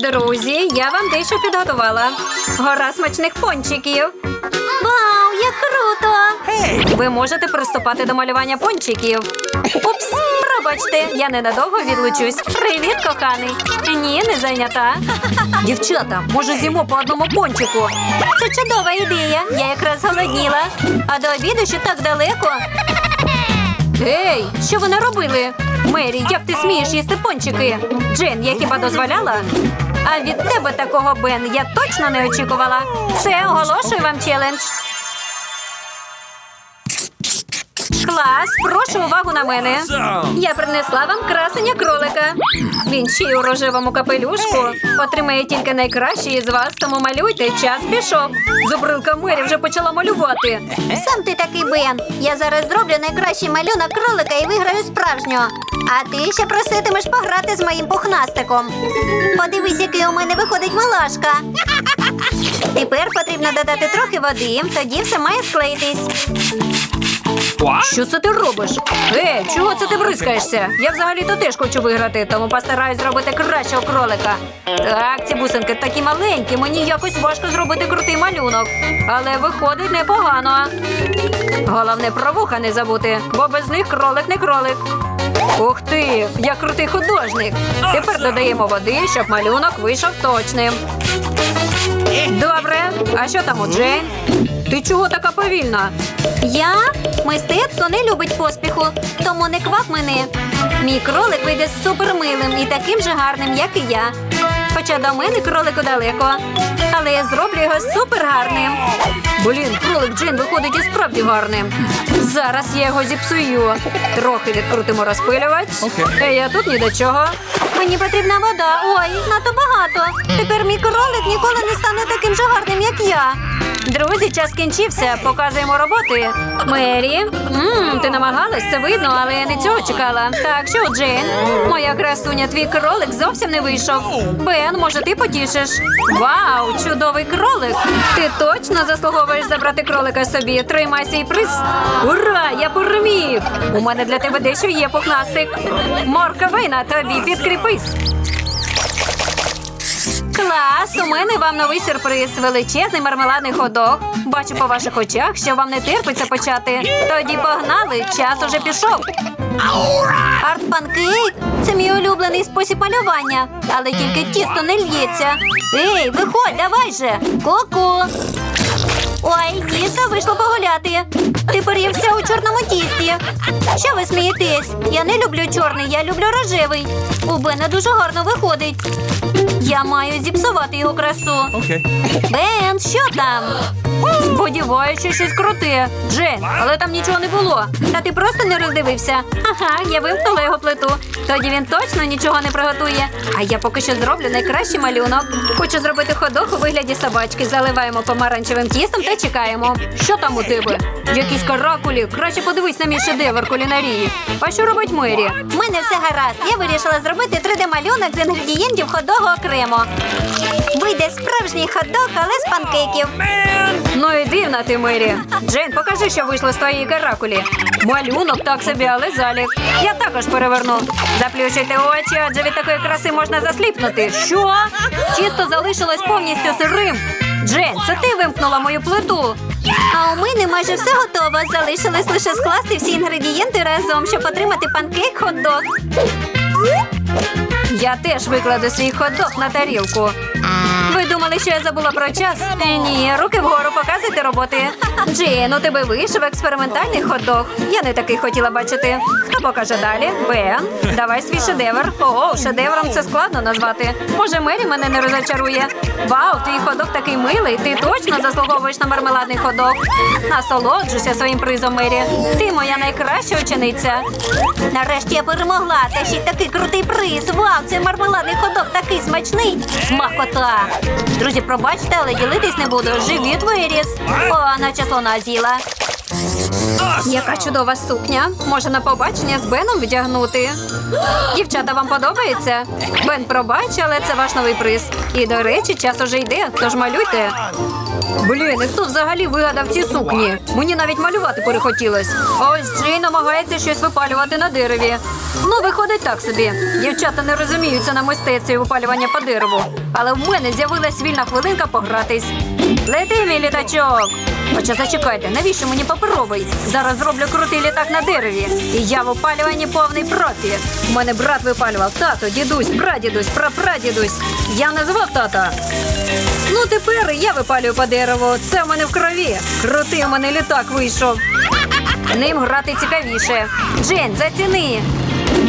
Друзі, я вам дещо підготувала. Гора смачних пончиків. Вау, як круто! Ви можете приступати до малювання пончиків. Упс, пробачте, я ненадовго відлучусь. Привіт, коханий. Ні, не зайнята. Дівчата, може з'їмо по одному пончику. Це чудова ідея. Я якраз голодніла. А до обіду ще так далеко. Ей, що ви наробили? Мері, як ти смієш їсти пончики? Джен, я хіба дозволяла? А від тебе такого Бен я точно не очікувала. Це оголошую вам челендж. Клас, прошу увагу на мене. Я принесла вам красення кролика. Він ще й у рожевому капелюшку. Отримає тільки найкращий із вас, тому малюйте, час пішов. Зубрилка Мері вже почала малювати. Сам ти такий Бен. Я зараз зроблю найкращий малюнок кролика і виграю справжнього. А ти ще проситимеш пограти з моїм пухнастиком. Подивись, який у мене виходить малашка. Тепер потрібно додати трохи води, тоді все має склеїтись. Що це ти робиш? Ей, чого це ти бризкаєшся? Я взагалі-то теж хочу виграти, тому постараюсь зробити кращого кролика. Так, ці бусинки такі маленькі, мені якось важко зробити крутий малюнок. Але виходить непогано. Головне про вуха не забути, бо без них кролик не кролик. Ух ти, я крутий художник. Тепер додаємо води, щоб малюнок вийшов точним. Добре, а що там у Джейн? Ти чого така повільна? Я мистецтво не любить поспіху, тому не квап мене. Мій кролик вийде супермилим і таким же гарним, як і я. Хоча до мене кролику далеко. Але я зроблю його супергарним. Блін, кролик Джин виходить і справді гарним. Зараз я його зіпсую. Трохи відкрутимо розпилювач. Ей, я тут ні до чого. Мені потрібна вода. Ой, надто багато. Тепер мій кролик ніколи не стане таким же гарним, як я. Друзі, час кінчився. Показуємо роботи. Мері, Мм, ти намагалась, це видно, але я не цього чекала. Так, що Джейн? Моя красуня, твій кролик зовсім не вийшов. Бен, може, ти потішиш? Вау, чудовий кролик! Ти точно заслуговуєш забрати кролика собі. Тримай свій приз. Ура! Я переміг! У мене для тебе дещо є пухнастик. Морковина, тобі підкріпись. Клас! У мене вам новий сюрприз. Величезний мармеладний ходок. Бачу по ваших очах, що вам не терпиться почати. Тоді погнали, час уже пішов. Арт-панкейк це мій улюблений спосіб малювання, але тільки тісто не л'ється. Ей, виходь, давай же. Ку-ку. Ой, дійсно вийшло погуляти. Тепер я вся у чорному тісті. Що ви смієтесь? Я не люблю чорний, я люблю рожевий. У Бена дуже гарно виходить. Я маю зіпсувати його красу. Okay. Бен, що там? Сподіваюся, що щось круте. Джен, але там нічого не було. Та ти просто не роздивився. Ага, я вимкнула його плиту. Тоді він точно нічого не приготує. А я поки що зроблю найкращий малюнок. Хочу зробити ходок у вигляді собачки. Заливаємо помаранчевим тістом та чекаємо. Що там у тебе? Якісь каракулі. Краще подивись на мій шедевр кулінарії. А що робить Мері? У мене все гаразд. Я вирішила зробити 3D-малюнок з інгредієнтів ходого окремо. Вийде справжній ходок, але з панкейків. Ну і дивна ти, Мері. Джейн, покажи, що вийшло з твоєї каракулі. Малюнок так собі, але залік. Я також переверну. Заплющуйте очі, адже від такої краси можна засліпнути. Що? Тісто залишилось повністю сирим. Джейн, це ти вимкнула мою плиту. А у мене майже все готово. Залишилось лише скласти всі інгредієнти разом, щоб отримати панкейк хот-дог. Я теж викладу свій ходок на тарілку. Ви думали, що я забула про час? Е, Ні, руки вгору, показуйте роботи. Джин, у тебе вийшов експериментальний ходок. Я не такий хотіла бачити. Хто покаже далі? Бен, давай свій шедевр. Ого, шедевром це складно назвати. Може, Мері мене не розочарує. Вау, твій ходок такий милий. Ти точно заслуговуєш на мармеладний ходок. Насолоджуйся своїм призом, Мері. Ти моя найкраща учениця. Нарешті я перемогла. Та ще й такий крутий приз. Вау, цей мармеладний ходок такий смачний. Смакота. Друзі, пробачте, але ділитись не буду. Живіт виріс. О, наче слона з'їла. Яка чудова сукня. Може на побачення з Беном вдягнути. Дівчата, вам подобається? Бен, пробач, але це ваш новий приз. І, до речі, час уже йде, тож малюйте. Блін, і хто взагалі вигадав ці сукні? Мені навіть малювати перехотілось. Ось Джей намагається щось випалювати на дереві. Ну, виходить так собі. Дівчата не розуміються на мистецтві випалювання по дереву. Але в мене з'явилась вільна хвилинка погратись. Лети, мій літачок! Хоча зачекайте, навіщо мені паперовий? Зараз зроблю крутий літак на дереві. І я в опалюванні повний профі. У мене брат випалював тато, дідусь, прадідусь, прапрадідусь. Я називав тата. Ну, тепер я випалюю по дереву. Це в мене в крові. Крутий у мене літак вийшов. Ним грати цікавіше. Джен, заціни.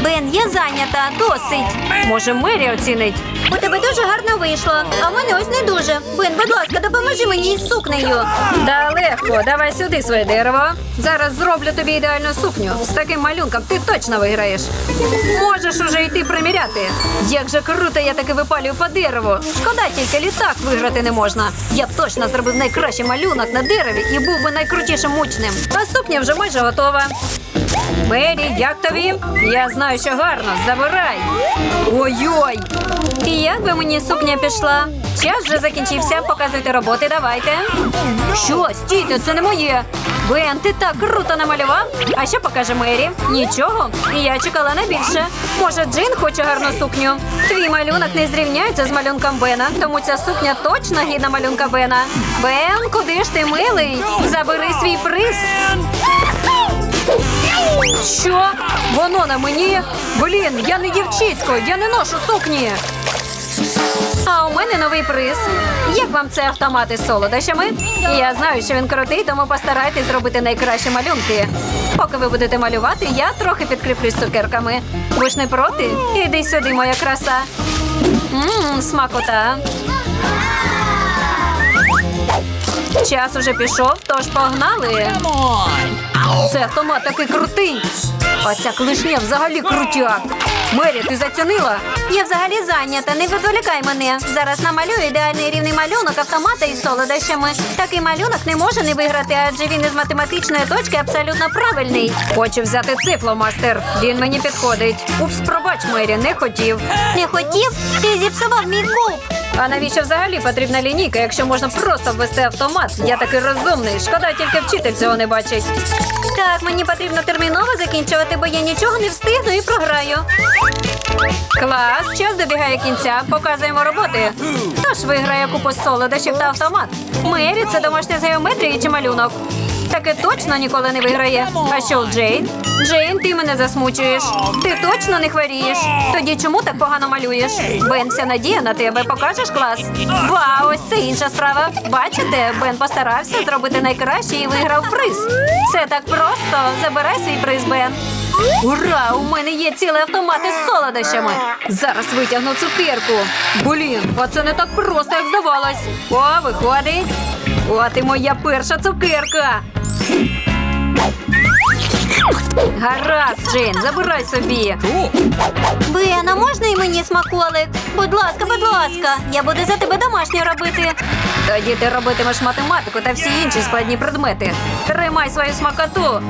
Бен, я зайнята, досить. Може, Мері оцінить. У тебе дуже гарно вийшло, а в мене ось не дуже. Бен, будь ласка, допоможи мені із сукнею. Да легко, давай сюди своє дерево. Зараз зроблю тобі ідеальну сукню. З таким малюнком ти точно виграєш. Можеш уже йти приміряти. Як же круто я таки випалюю по дереву. Шкода, тільки літак виграти не можна. Я б точно зробив найкращий малюнок на дереві і був би найкрутішим учнем. А сукня вже майже готова. Мері, як тобі? Я знаю, що гарно. Забирай. Ой-ой. І як би мені сукня пішла? Час вже закінчився. Показуйте роботи, давайте. Що, стійте, це не моє. Бен, ти так круто намалював. А що покаже Мері? Нічого. І я чекала на більше. Може, Джин хоче гарну сукню. Твій малюнок не зрівняється з малюнком Бена, тому ця сукня точно гідна малюнка Бена. Бен, куди ж ти милий? Забери свій приз. Що? Воно на мені? Блін, я не дівчисько, я не ношу сукні. А у мене новий приз. Як вам це автомат із солодощами? Я знаю, що він крутий, тому постарайтесь зробити найкращі малюнки. Поки ви будете малювати, я трохи підкріплюсь цукерками. Ви ж не проти? Іди сюди, моя краса. Ммм, смакота. Час уже пішов, тож погнали. Це автомат такий крутий. А ця клишня взагалі крутяк. Мері, ти зацінила? Я взагалі зайнята, не відволікай мене. Зараз намалюю ідеальний рівний малюнок автомата із солодощами. Такий малюнок не може не виграти, адже він із математичної точки абсолютно правильний. Хочу взяти цифломастер. Він мені підходить. Упс, пробач, Мері, не хотів. Не хотів? Ти зіпсував мій куб. А навіщо взагалі потрібна лінійка, якщо можна просто ввести автомат? Я такий розумний. Шкода, тільки вчитель цього не бачить. Так, мені потрібно терміново закінчувати, бо я нічого не встигну і програю. Клас, час добігає кінця. Показуємо роботи. Тож виграє купу солодощів та автомат. Мері це домашня з геометрії чи малюнок. Таке точно ніколи не виграє. А що Джейн? Джейн, ти мене засмучуєш. Ти точно не хворієш. Тоді чому так погано малюєш? Бен, вся надія на тебе. Покажеш клас? Вау, ось це інша справа. Бачите, Бен постарався зробити найкраще і виграв приз. Все так просто. Забирай свій приз, Бен. Ура! У мене є цілий автомат із солодощами. Зараз витягну цукерку. Блін, а це не так просто, як здавалось. О, виходить. От і моя перша цукерка. Гаразд, Джейн, забирай собі. Бен, а можна і мені смаколик? Будь ласка, будь ласка, я буду за тебе домашню робити. Тоді ти робитимеш математику та всі інші складні предмети. Тримай свою смакоту.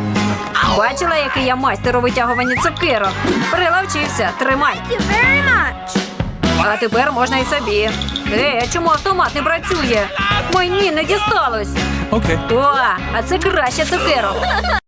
Бачила, який я майстер у витягуванні цукерок. Прилавчився, тримай. А тепер можна і собі. Ей, а чому автомат не працює? Мені не дісталось. Окей. О, а це краще цукерок.